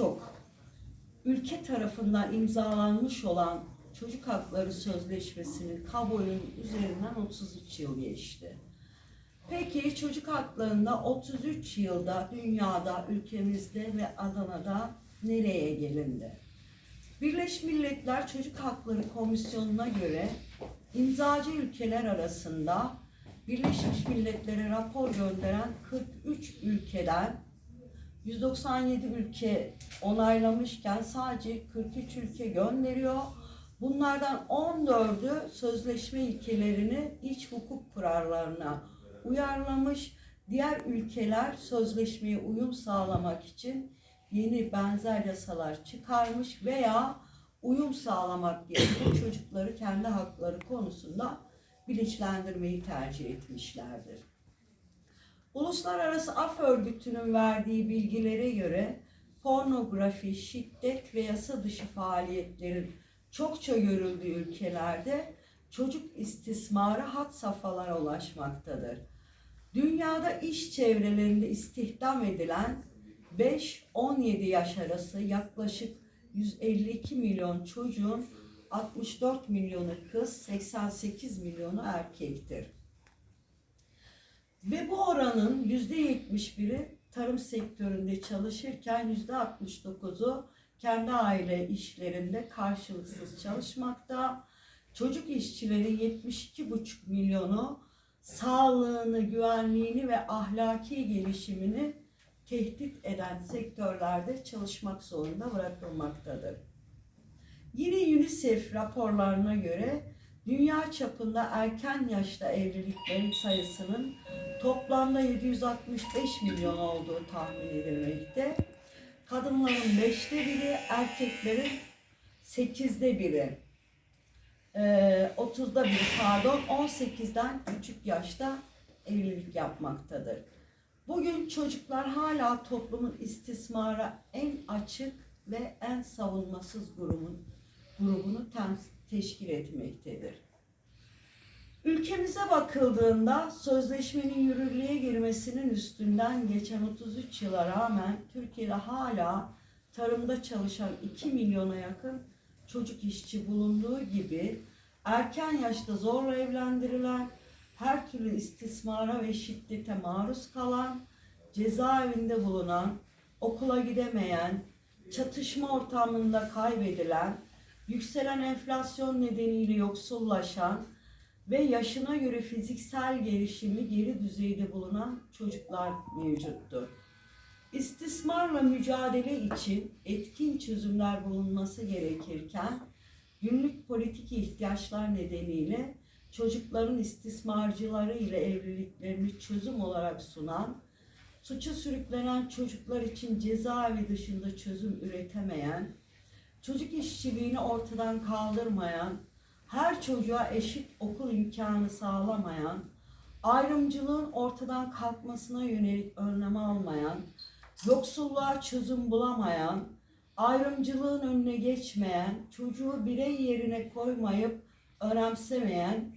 çok ülke tarafından imzalanmış olan Çocuk Hakları Sözleşmesi'nin kabulünün üzerinden 33 yıl geçti. Peki çocuk haklarında 33 yılda dünyada, ülkemizde ve Adana'da nereye gelindi? Birleşmiş Milletler Çocuk Hakları Komisyonu'na göre imzacı ülkeler arasında Birleşmiş Milletler'e rapor gönderen 43 ülkeden 197 ülke onaylamışken sadece 43 ülke gönderiyor. Bunlardan 14'ü sözleşme ilkelerini iç hukuk kurallarına uyarlamış. Diğer ülkeler sözleşmeye uyum sağlamak için yeni benzer yasalar çıkarmış veya uyum sağlamak yerine çocukları kendi hakları konusunda bilinçlendirmeyi tercih etmişlerdir. Uluslararası Af Örgütü'nün verdiği bilgilere göre pornografi, şiddet ve yasa dışı faaliyetlerin çokça görüldüğü ülkelerde çocuk istismarı hat safhalara ulaşmaktadır. Dünyada iş çevrelerinde istihdam edilen 5-17 yaş arası yaklaşık 152 milyon çocuğun 64 milyonu kız, 88 milyonu erkektir. Ve bu oranın %71'i tarım sektöründe çalışırken %69'u kendi aile işlerinde karşılıksız çalışmakta. Çocuk işçilerin 72,5 milyonu sağlığını, güvenliğini ve ahlaki gelişimini tehdit eden sektörlerde çalışmak zorunda bırakılmaktadır. Yine UNICEF raporlarına göre dünya çapında erken yaşta evliliklerin sayısının toplamda 765 milyon olduğu tahmin edilmekte. Kadınların beşte biri, erkeklerin sekizde biri. Ee, 30'da biri pardon 18'den küçük yaşta evlilik yapmaktadır. Bugün çocuklar hala toplumun istismara en açık ve en savunmasız grubun, grubunu teşkil etmektedir. Ülkemize bakıldığında sözleşmenin yürürlüğe girmesinin üstünden geçen 33 yıla rağmen Türkiye'de hala tarımda çalışan 2 milyona yakın çocuk işçi bulunduğu gibi erken yaşta zorla evlendirilen, her türlü istismara ve şiddete maruz kalan, cezaevinde bulunan, okula gidemeyen, çatışma ortamında kaybedilen, yükselen enflasyon nedeniyle yoksullaşan ve yaşına göre fiziksel gelişimi geri düzeyde bulunan çocuklar mevcuttur. İstismarla mücadele için etkin çözümler bulunması gerekirken günlük politik ihtiyaçlar nedeniyle çocukların istismarcıları ile evliliklerini çözüm olarak sunan, suça sürüklenen çocuklar için cezaevi dışında çözüm üretemeyen, çocuk işçiliğini ortadan kaldırmayan, her çocuğa eşit okul imkanı sağlamayan, ayrımcılığın ortadan kalkmasına yönelik önlem almayan, yoksulluğa çözüm bulamayan, ayrımcılığın önüne geçmeyen, çocuğu birey yerine koymayıp önemsemeyen,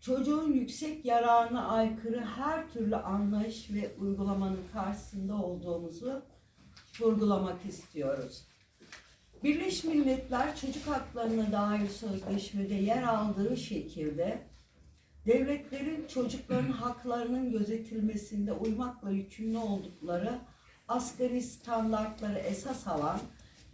çocuğun yüksek yararına aykırı her türlü anlayış ve uygulamanın karşısında olduğumuzu vurgulamak istiyoruz. Birleşmiş Milletler Çocuk Haklarına dair sözleşmede yer aldığı şekilde devletlerin çocukların haklarının gözetilmesinde uymakla yükümlü oldukları asgari standartları esas alan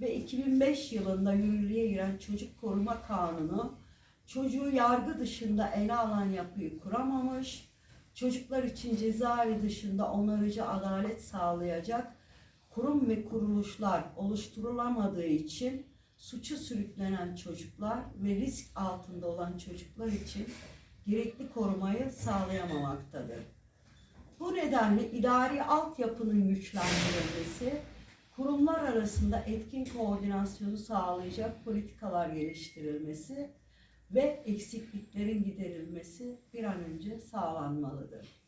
ve 2005 yılında yürürlüğe giren Çocuk Koruma Kanunu çocuğu yargı dışında ele alan yapıyı kuramamış, çocuklar için cezaevi dışında onarıcı adalet sağlayacak kurum ve kuruluşlar oluşturulamadığı için suçu sürüklenen çocuklar ve risk altında olan çocuklar için gerekli korumayı sağlayamamaktadır. Bu nedenle idari altyapının güçlendirilmesi, kurumlar arasında etkin koordinasyonu sağlayacak politikalar geliştirilmesi ve eksikliklerin giderilmesi bir an önce sağlanmalıdır.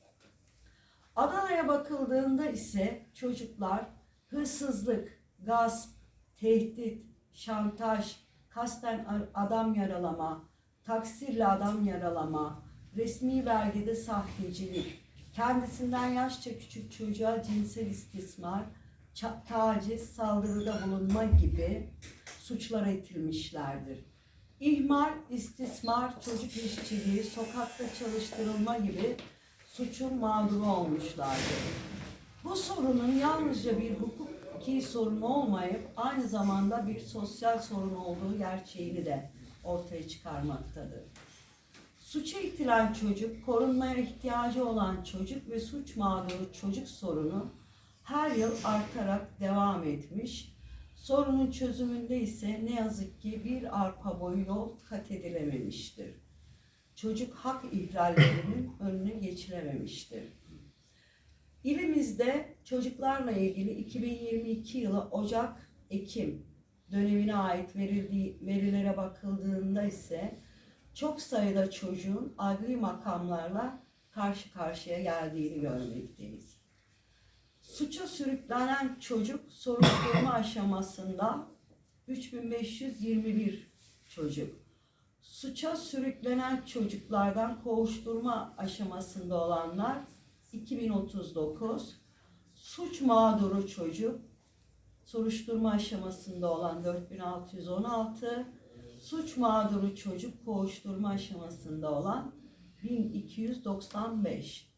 Adana'ya bakıldığında ise çocuklar hırsızlık, gasp, tehdit, şantaj, kasten adam yaralama, taksirle adam yaralama, resmi belgede sahtecilik, kendisinden yaşça küçük çocuğa cinsel istismar, taciz, saldırıda bulunma gibi suçlara itilmişlerdir. İhmal, istismar, çocuk işçiliği, sokakta çalıştırılma gibi suçun mağduru olmuşlardır. Bu sorunun yalnızca bir hukuki sorun olmayıp aynı zamanda bir sosyal sorun olduğu gerçeğini de ortaya çıkarmaktadır. Suça itilen çocuk, korunmaya ihtiyacı olan çocuk ve suç mağduru çocuk sorunu her yıl artarak devam etmiş. Sorunun çözümünde ise ne yazık ki bir arpa boyu yol kat edilememiştir. Çocuk hak ihlallerinin önüne geçilememiştir. İlimizde çocuklarla ilgili 2022 yılı Ocak-Ekim dönemine ait verildiği, verilere bakıldığında ise çok sayıda çocuğun adli makamlarla karşı karşıya geldiğini görmekteyiz. Suça sürüklenen çocuk soruşturma aşamasında 3521 çocuk. Suça sürüklenen çocuklardan kovuşturma aşamasında olanlar 2039. Suç mağduru çocuk soruşturma aşamasında olan 4616. Suç mağduru çocuk kovuşturma aşamasında olan 1295.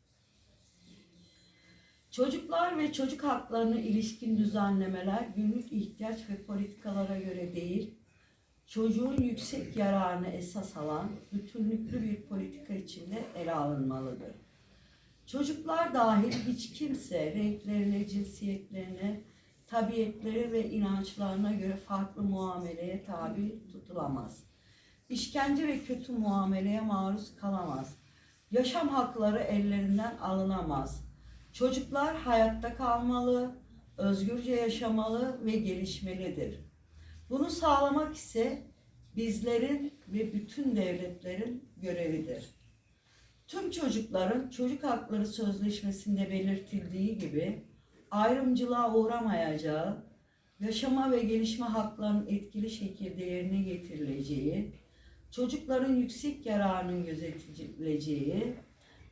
Çocuklar ve çocuk haklarına ilişkin düzenlemeler günlük ihtiyaç ve politikalara göre değil, çocuğun yüksek yararını esas alan bütünlüklü bir politika içinde ele alınmalıdır. Çocuklar dahil hiç kimse renklerine, cinsiyetlerine, tabiatleri ve inançlarına göre farklı muameleye tabi tutulamaz. İşkence ve kötü muameleye maruz kalamaz. Yaşam hakları ellerinden alınamaz. Çocuklar hayatta kalmalı, özgürce yaşamalı ve gelişmelidir. Bunu sağlamak ise bizlerin ve bütün devletlerin görevidir. Tüm çocukların çocuk hakları sözleşmesinde belirtildiği gibi ayrımcılığa uğramayacağı, yaşama ve gelişme haklarının etkili şekilde yerine getirileceği, çocukların yüksek yararının gözetileceği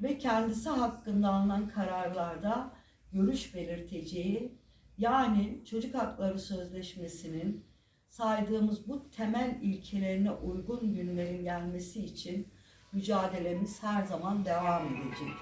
ve kendisi hakkında alınan kararlarda görüş belirteceği, yani çocuk hakları sözleşmesinin saydığımız bu temel ilkelerine uygun günlerin gelmesi için mücadelemiz her zaman devam edecektir.